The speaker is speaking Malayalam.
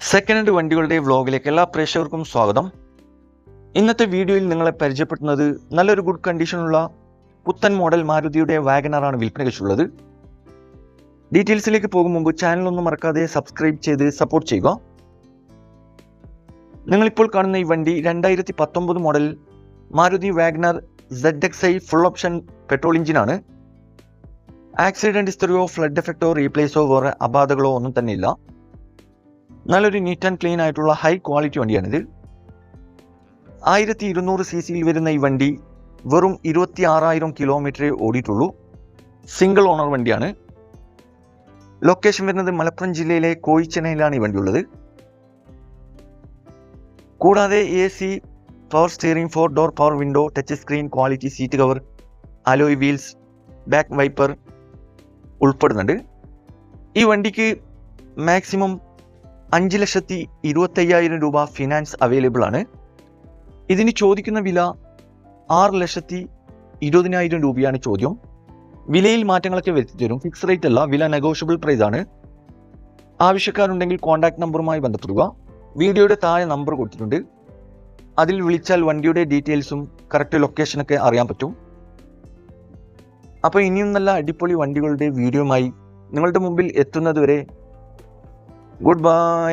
സെക്കൻഡ് ഹാൻഡ് വണ്ടികളുടെ വ്ലോഗിലേക്ക് എല്ലാ പ്രേക്ഷകർക്കും സ്വാഗതം. ഇന്നത്തെ വീഡിയോയിൽ നിങ്ങളെ പരിചയപ്പെടുത്തുന്നത് നല്ലൊരു ഗുഡ് കണ്ടീഷനുള്ള പുത്തൻ മോഡൽ മാരുതിയുടെ വാഗനറാണ് വിൽപ്പനയ്ക്കുള്ളത് ഡീറ്റെയിൽസിലേക്ക് പോകും മുമ്പ് ചാനൽ ഒന്നും മറക്കാതെ സബ്സ്ക്രൈബ് ചെയ്ത് സപ്പോർട്ട് ചെയ്യുക. നിങ്ങളിപ്പോൾ കാണുന്ന ഈ വണ്ടി രണ്ടായിരത്തി പത്തൊമ്പത് model Maruti Wagon R Z X I full option petrol എഞ്ചിനാണ് ആക്സിഡന്റ് ഹിസ്റ്ററിയോ ഫ്ലഡ് എഫക്റ്റോ റീപ്ലേസോ വേറെ അപാധകളോ ഒന്നും തന്നെ ഇല്ല നല്ലൊരു നീറ്റ് ആൻഡ് ക്ലീൻ ആയിട്ടുള്ള ഹൈ ക്വാളിറ്റി വണ്ടിയാണിത് ആയിരത്തി ഇരുന്നൂറ് സി സിയിൽ വരുന്ന ഈ വണ്ടി വെറും ഇരുപത്തി ആറായിരം കിലോമീറ്ററേ ഓടിയിട്ടുള്ളൂ. സിംഗിൾ ഓണർ വണ്ടിയാണ്. ലൊക്കേഷൻ വരുന്നത് മലപ്പുറം ജില്ലയിലെ കോയിച്ചെന്നൈയിലാണ് ഈ വണ്ടി ഉള്ളത് കൂടാതെ A C power steering four door power window touch screen quality seat cover alloy wheels back wiper ഉൾപ്പെടുന്നുണ്ട്. ഈ വണ്ടിക്ക് മാക്സിമം അഞ്ച് ലക്ഷത്തി ഇരുപത്തയ്യായിരം രൂപ ഫിനാൻസ് അവൈലബിൾ ആണ്. ഇതിന് ചോദിക്കുന്ന വില ആറ് ലക്ഷത്തി ഇരുപതിനായിരം രൂപയാണ് ചോദ്യം. വിലയിൽ മാറ്റങ്ങളൊക്കെ വരുത്തി തരും ഫിക്സ് റേറ്റ് അല്ല വില നെഗോഷ്യബിൾ പ്രൈസ് ആണ്. ആവശ്യക്കാരുണ്ടെങ്കിൽ കോൺടാക്ട് നമ്പറുമായി ബന്ധപ്പെടുക. വീഡിയോയുടെ താഴെ നമ്പർ കൊടുത്തിട്ടുണ്ട്. അതിൽ വിളിച്ചാൽ വണ്ടിയുടെ ഡീറ്റെയിൽസും കറക്റ്റ് ലൊക്കേഷനൊക്കെ അറിയാൻ പറ്റും. അപ്പോൾ ഇനിയും നല്ല അടിപൊളി വണ്ടികളുടെ വീഡിയോയുമായി നിങ്ങളുടെ മുമ്പിൽ എത്തുന്നതുവരെ ഗുഡ് ബൈ